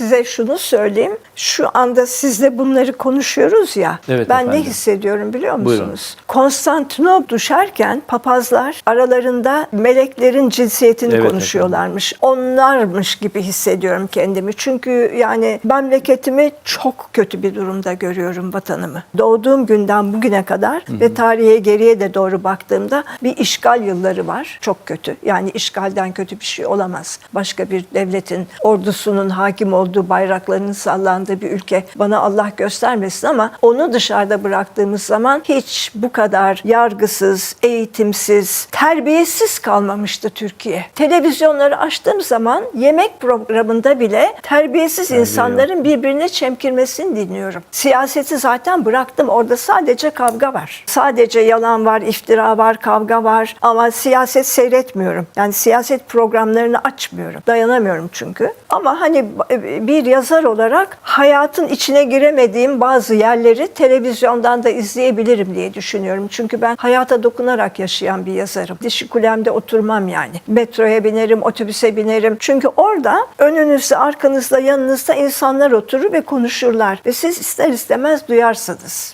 size şunu söyleyeyim. Şu anda sizle bunları konuşuyoruz ya. Evet ben efendim. ne hissediyorum biliyor Buyurun. musunuz? Konstantinop düşerken papazlar aralarında meleklerin cinsiyetini Evet konuşuyorlarmış. Onlarmış gibi hissediyorum kendimi. Çünkü yani memleketimi çok kötü bir durumda görüyorum vatanımı. Doğduğum günden bugüne kadar ve tarihe geriye de doğru baktığımda bir işgal yılları var. Çok kötü. Yani işgalden kötü bir şey olamaz. Başka bir devletin ordusunun hakim olduğu bayraklarının sallandığı bir ülke bana Allah göstermesin ama onu dışarıda bıraktığımız zaman hiç bu kadar yargısız, eğitimsiz, terbiyesiz kalmamıştı Türkiye. Televizyonları açtığım zaman yemek programında bile terbiyesiz insanların birbirine çemkirmesini dinliyorum. Siyaseti zaten bıraktım. Orada sadece kavga var. Sadece yalan var, iftira var, kavga var ama siyaset seyretmiyorum. Yani siyaset programlarını açmıyorum. Dayanamıyorum çünkü. Ama hani bir yazar olarak hayatın içine giremediğim bazı yerleri televizyondan da izleyebilirim diye düşünüyorum. Çünkü ben hayata dokunarak yaşayan bir yazarım. Dişi kulemde oturmam yani. Metroya binerim, otobüse binerim. Çünkü orada önünüzde, arkanızda, yanınızda insanlar oturur ve konuşurlar. Ve siz ister istemez duyarsınız.